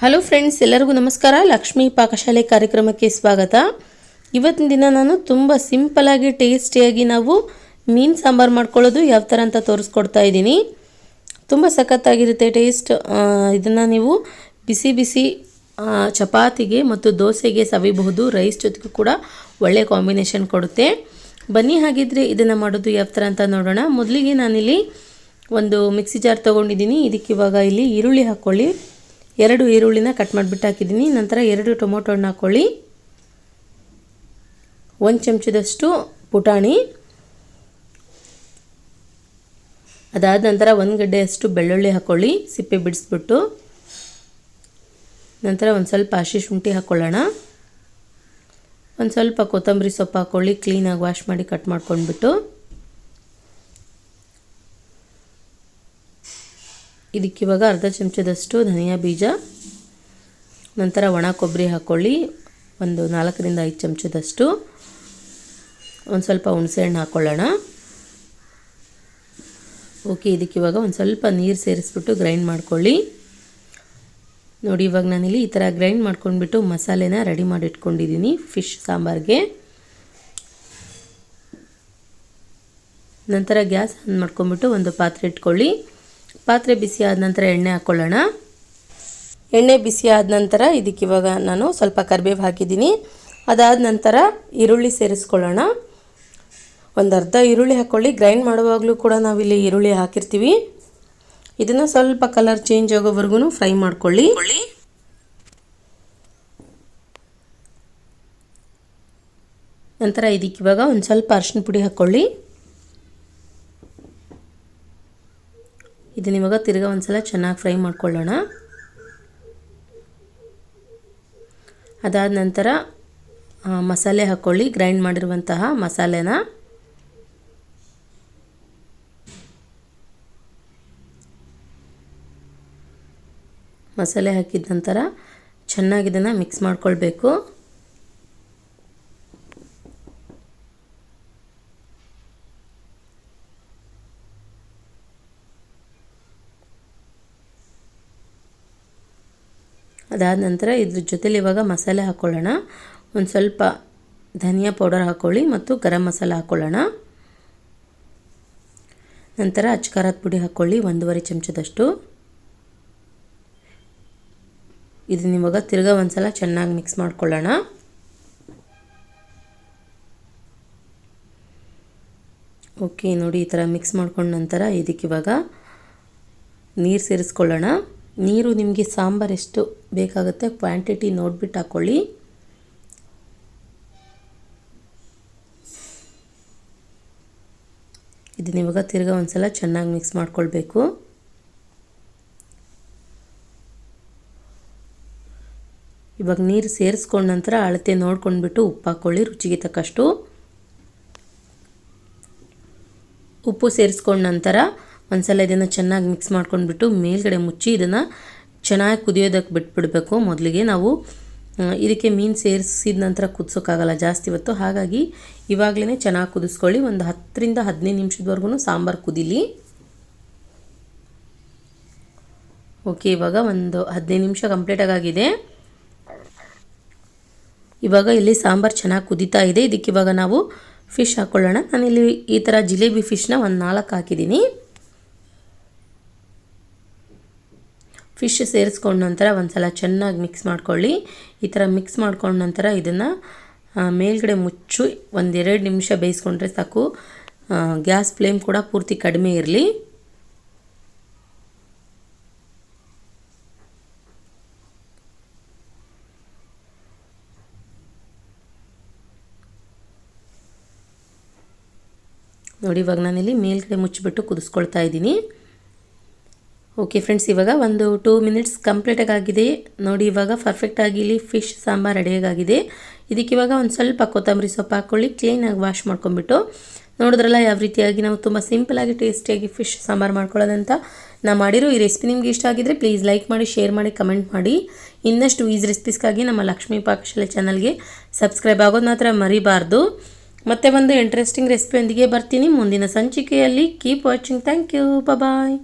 Hello friends ಎಲ್ಲರಿಗೂ ನಮಸ್ಕಾರ. ಲಕ್ಷ್ಮೀ ಪಾಕಶಾಲೆ ಕಾರ್ಯಕ್ರಮಕ್ಕೆ ಸ್ವಾಗತ. ಇವತ್ತಿನ ದಿನ ನಾನು ತುಂಬ ಸಿಂಪಲಾಗಿ ಟೇಸ್ಟಿಯಾಗಿ ನಾವು ಮೀನು ಸಾಂಬಾರು ಮಾಡ್ಕೊಳ್ಳೋದು ಯಾವ ಥರ ಅಂತ ತೋರಿಸ್ಕೊಡ್ತಾ ಇದ್ದೀನಿ. ತುಂಬ ಸಖತ್ತಾಗಿರುತ್ತೆ ಟೇಸ್ಟ್ ಇದನ್ನು ನೀವು ಬಿಸಿ ಬಿಸಿ ಚಪಾತಿಗೆ ಮತ್ತು ದೋಸೆಗೆ ಸವಿಬಹುದು ರೈಸ್ ಜೊತೆಗೂ ಕೂಡ ಒಳ್ಳೆಯ ಕಾಂಬಿನೇಷನ್ ಕೊಡುತ್ತೆ. ಬನ್ನಿ ಹಾಗಿದ್ರೆ ಇದನ್ನು ಮಾಡೋದು ಯಾವ ಥರ ಅಂತ ನೋಡೋಣ. ಮೊದಲಿಗೆ ನಾನಿಲ್ಲಿ ಒಂದು ಮಿಕ್ಸಿ ಜಾರ್ ತೊಗೊಂಡಿದ್ದೀನಿ. ಇದಕ್ಕೆ ಇವಾಗ ಇಲ್ಲಿ ಈರುಳ್ಳಿ ಹಾಕ್ಕೊಳ್ಳಿ. ಎರಡು ಈರುಳ್ಳಿನ ಕಟ್ ಮಾಡಿಬಿಟ್ಟು ಹಾಕಿದ್ದೀನಿ. ನಂತರ ಎರಡು ಟೊಮೊಟೊ ಹಣ್ಣು ಹಾಕ್ಕೊಳ್ಳಿ ಒಂದು ಚಮಚದಷ್ಟು ಪುಟಾಣಿ. ಅದಾದ ನಂತರ ಒಂದು ಗಡ್ಡೆಯಷ್ಟು ಬೆಳ್ಳುಳ್ಳಿ ಹಾಕ್ಕೊಳ್ಳಿ ಸಿಪ್ಪೆ ಬಿಡಿಸ್ಬಿಟ್ಟು. ನಂತರ ಒಂದು ಸ್ವಲ್ಪ ಹಸಿ ಶುಂಠಿ ಹಾಕ್ಕೊಳ್ಳೋಣ ಒಂದು ಸ್ವಲ್ಪ ಕೊತ್ತಂಬರಿ ಸೊಪ್ಪು ಹಾಕ್ಕೊಳ್ಳಿ ಕ್ಲೀನಾಗಿ ವಾಶ್ ಮಾಡಿ ಕಟ್ ಮಾಡ್ಕೊಂಡ್ಬಿಟ್ಟು. ಇದಕ್ಕಿವಾಗ ಅರ್ಧ ಚಮಚದಷ್ಟು ಧನಿಯಾ ಬೀಜ, ನಂತರ ಒಣ ಕೊಬ್ಬರಿ ಹಾಕ್ಕೊಳ್ಳಿ ಒಂದು ನಾಲ್ಕರಿಂದ ಐದು ಚಮಚದಷ್ಟು. ಒಂದು ಸ್ವಲ್ಪ ಹುಣಸೆಹಣ್ಣು ಹಾಕ್ಕೊಳ್ಳೋಣ ಓಕೆ ಇದಕ್ಕಿವಾಗ ಒಂದು ಸ್ವಲ್ಪ ನೀರು ಸೇರಿಸ್ಬಿಟ್ಟು ಗ್ರೈಂಡ್ ಮಾಡ್ಕೊಳ್ಳಿ. ನೋಡಿ, ಇವಾಗ ನಾನಿಲ್ಲಿ ಈ ಥರ ಗ್ರೈಂಡ್ ಮಾಡ್ಕೊಂಡ್ಬಿಟ್ಟು ಮಸಾಲೆನ ರೆಡಿ ಮಾಡಿ ಇಟ್ಕೊಂಡಿದ್ದೀನಿ ಫಿಶ್ ಸಾಂಬಾರ್ಗೆ. ನಂತರ ಗ್ಯಾಸ್ ಆನ್ ಮಾಡ್ಕೊಂಡ್ಬಿಟ್ಟು ಒಂದು ಪಾತ್ರೆ ಇಟ್ಕೊಳ್ಳಿ. ಪಾತ್ರೆ ಬಿಸಿ ಆದ ನಂತರ ಎಣ್ಣೆ ಹಾಕ್ಕೊಳ್ಳೋಣ ಎಣ್ಣೆ ಬಿಸಿ ಆದ ನಂತರ ಇದಕ್ಕೆ ಇವಾಗ ನಾನು ಸ್ವಲ್ಪ ಕರಿಬೇವು ಹಾಕಿದ್ದೀನಿ. ಅದಾದ ನಂತರ ಈರುಳ್ಳಿ ಸೇರಿಸ್ಕೊಳ್ಳೋಣ. ಒಂದು ಅರ್ಧ ಈರುಳ್ಳಿ ಹಾಕ್ಕೊಳ್ಳಿ ಗ್ರೈಂಡ್ ಮಾಡುವಾಗಲೂ ಕೂಡ ನಾವಿಲ್ಲಿ ಈರುಳ್ಳಿ ಹಾಕಿರ್ತೀವಿ. ಇದನ್ನು ಸ್ವಲ್ಪ ಕಲರ್ ಚೇಂಜ್ ಆಗೋವರೆಗೂ ಫ್ರೈ ಮಾಡ್ಕೊಳ್ಳಿ. ನಂತರ ಇದಕ್ಕೆ ಇವಾಗ ಒಂದು ಸ್ವಲ್ಪ ಅರಿಶಿನ ಪುಡಿ ಹಾಕ್ಕೊಳ್ಳಿ ಇದನ್ನ ಇವಾಗ ತಿರ್ಗಾ ಒಂದ್ಸಲ ಚೆನ್ನಾಗಿ ಫ್ರೈ ಮಾಡ್ಕೊಳ್ಳೋಣ. ಅದಾದ ನಂತರ ಮಸಾಲೆ ಹಾಕ್ಕೊಳ್ಳಿ ಗ್ರೈಂಡ್ ಮಾಡಿರುವಂತಹ ಮಸಾಲೆನ. ಮಸಾಲೆ ಹಾಕಿದ ನಂತರ ಚೆನ್ನಾಗಿ ಇದನ್ನು ಮಿಕ್ಸ್ ಮಾಡ್ಕೊಳ್ಬೇಕು. ಅದಾದ ನಂತರ ಇದ್ರ ಜೊತೆಲಿ ಇವಾಗ ಮಸಾಲೆ ಹಾಕ್ಕೊಳ್ಳೋಣ ಒಂದು ಸ್ವಲ್ಪ ಧನಿಯಾ ಪೌಡರ್ ಹಾಕ್ಕೊಳ್ಳಿ ಮತ್ತು ಗರಂ ಮಸಾಲೆ ಹಾಕ್ಕೊಳ್ಳೋಣ ನಂತರ ಅಚ್ಕಾರದ ಪುಡಿ ಹಾಕ್ಕೊಳ್ಳಿ ಒಂದೂವರೆ ಚಮಚದಷ್ಟು. ಇದನ್ನ ಇವಾಗ ತಿರ್ಗಾ ಒಂದ್ಸಲ ಚೆನ್ನಾಗಿ ಮಿಕ್ಸ್ ಮಾಡ್ಕೊಳ್ಳೋಣ. ಓಕೆ ನೋಡಿ ಈ ಥರ ಮಿಕ್ಸ್ ಮಾಡ್ಕೊಂಡ ನಂತರ ಇದಕ್ಕೆ ಇವಾಗ ನೀರು ಸೇರಿಸ್ಕೊಳ್ಳೋಣ. ನೀರು ನಿಮಗೆ ಸಾಂಬಾರು ಎಷ್ಟು ಬೇಕಾಗುತ್ತೆ ಕ್ವಾಂಟಿಟಿ ನೋಡ್ಬಿಟ್ಟು ಹಾಕ್ಕೊಳ್ಳಿ ಇದನ್ನ ಇವಾಗ ತಿರ್ಗಾ ಒಂದ್ಸಲ ಚೆನ್ನಾಗಿ ಮಿಕ್ಸ್ ಮಾಡ್ಕೊಳ್ಬೇಕು. ಇವಾಗ ನೀರು ಸೇರಿಸ್ಕೊಂಡ ನಂತರ ಅಳತೆ ನೋಡ್ಕೊಂಡ್ಬಿಟ್ಟು ಉಪ್ಪು ಹಾಕ್ಕೊಳ್ಳಿ ರುಚಿಗೆ ತಕ್ಕಷ್ಟು. ಉಪ್ಪು ಸೇರಿಸ್ಕೊಂಡ ನಂತರ ಒಂದ್ಸಲ ಇದನ್ನು ಚೆನ್ನಾಗಿ ಮಿಕ್ಸ್ ಮಾಡ್ಕೊಂಡ್ಬಿಟ್ಟು ಮೇಲ್ಗಡೆ ಮುಚ್ಚಿ ಇದನ್ನು ಚೆನ್ನಾಗಿ ಕುದಿಯೋದಕ್ಕೆ ಬಿಟ್ಬಿಡಬೇಕು. ಮೊದಲಿಗೆ ನಾವು ಇದಕ್ಕೆ ಮೀನು ಸೇರಿಸಿದ ನಂತರ ಕುದಿಸೋಕ್ಕಾಗಲ್ಲ ಜಾಸ್ತಿ ಹೊತ್ತು. ಹಾಗಾಗಿ ಇವಾಗಲೇ ಚೆನ್ನಾಗಿ ಕುದಿಸ್ಕೊಳ್ಳಿ. ಒಂದು ಹತ್ತರಿಂದ ಹದಿನೈದು ನಿಮಿಷದವರೆಗೂ ಸಾಂಬಾರು ಕುದೀಲಿ. ಓಕೆ, ಇವಾಗ ಒಂದು ಹದಿನೈದು ನಿಮಿಷ ಕಂಪ್ಲೀಟಾಗಿ ಆಗಿದೆ ಇವಾಗ ಇಲ್ಲಿ ಸಾಂಬಾರು ಚೆನ್ನಾಗಿ ಕುದೀತಾ ಇದೆ. ಇದಕ್ಕೆ ಇವಾಗ ನಾವು ಫಿಶ್ ಹಾಕ್ಕೊಳ್ಳೋಣ ನಾನಿಲ್ಲಿ ಈ ಥರ ಜಿಲೇಬಿ ಫಿಶ್ನ ಒಂದು ನಾಲ್ಕು ಹಾಕಿದ್ದೀನಿ. ಫಿಶ್ ಸೇರಿಸ್ಕೊಂಡ ನಂತರ ಒಂದು ಸಲ ಚೆನ್ನಾಗಿ ಮಿಕ್ಸ್ ಮಾಡ್ಕೊಳ್ಳಿ. ಈ ಥರ ಮಿಕ್ಸ್ ಮಾಡ್ಕೊಂಡ ನಂತರ ಇದನ್ನು ಮೇಲ್ಗಡೆ ಮುಚ್ಚು ಒಂದೆರಡು ನಿಮಿಷ ಬೇಯಿಸ್ಕೊಂಡ್ರೆ ಸಾಕು. ಗ್ಯಾಸ್ ಫ್ಲೇಮ್ ಕೂಡ ಪೂರ್ತಿ ಕಡಿಮೆ ಇರಲಿ. ನೋಡಿ, ಇವಾಗ ನಾನಿಲ್ಲಿ ಮೇಲ್ಗಡೆ ಮುಚ್ಚಿಬಿಟ್ಟು ಕುದಿಸ್ಕೊಳ್ತಾ ಇದ್ದೀನಿ. ಓಕೆ ಫ್ರೆಂಡ್ಸ್ ಇವಾಗ ಒಂದು ಟೂ ಮಿನಿಟ್ಸ್ ಕಂಪ್ಲೀಟಾಗಿ ಆಗಿದೆ ನೋಡಿ, ಇವಾಗ ಪರ್ಫೆಕ್ಟಾಗಿ ಇಲ್ಲಿ ಫಿಶ್ ಸಾಂಬಾರು ರೆಡಿಯಾಗಿದೆ ಇದಕ್ಕೆ ಇವಾಗ ಒಂದು ಸ್ವಲ್ಪ ಕೊತ್ತಂಬರಿ ಸೊಪ್ಪು ಹಾಕ್ಕೊಳ್ಳಿ ಕ್ಲೀನಾಗಿ ವಾಶ್ ಮಾಡ್ಕೊಂಬಿಟ್ಟು ನೋಡಿದ್ರಲ್ಲ, ಯಾವ ರೀತಿಯಾಗಿ ನಾವು ತುಂಬ ಸಿಂಪಲಾಗಿ ಟೇಸ್ಟಿಯಾಗಿ ಫಿಶ್ ಸಾಂಬಾರು ಮಾಡ್ಕೊಳ್ಳೋದಂತ ನಾ ಮಾಡಿರೋ ಈ ರೆಸಿಪಿ ನಿಮ್ಗೆ ಇಷ್ಟ ಆಗಿದ್ರೆ ಪ್ಲೀಸ್ ಲೈಕ್ ಮಾಡಿ ಶೇರ್ ಮಾಡಿ ಕಮೆಂಟ್ ಮಾಡಿ. ಇನ್ನಷ್ಟು ಈಸ್ ರೆಸಿಪೀಸ್ಗಾಗಿ ನಮ್ಮ ಲಕ್ಷ್ಮೀ ಪಾಕಶಾಲೆ ಚಾನಲ್ಗೆ ಸಬ್ಸ್ಕ್ರೈಬ್ ಆಗೋದು ಮಾತ್ರ ಮರಿಬಾರ್ದು. ಮತ್ತೆ ಒಂದು ಇಂಟ್ರೆಸ್ಟಿಂಗ್ ರೆಸಿಪಿಯೊಂದಿಗೆ ಬರ್ತೀನಿ. ಮುಂದಿನ ಸಂಚಿಕೆಯಲ್ಲಿ keep watching thank you bye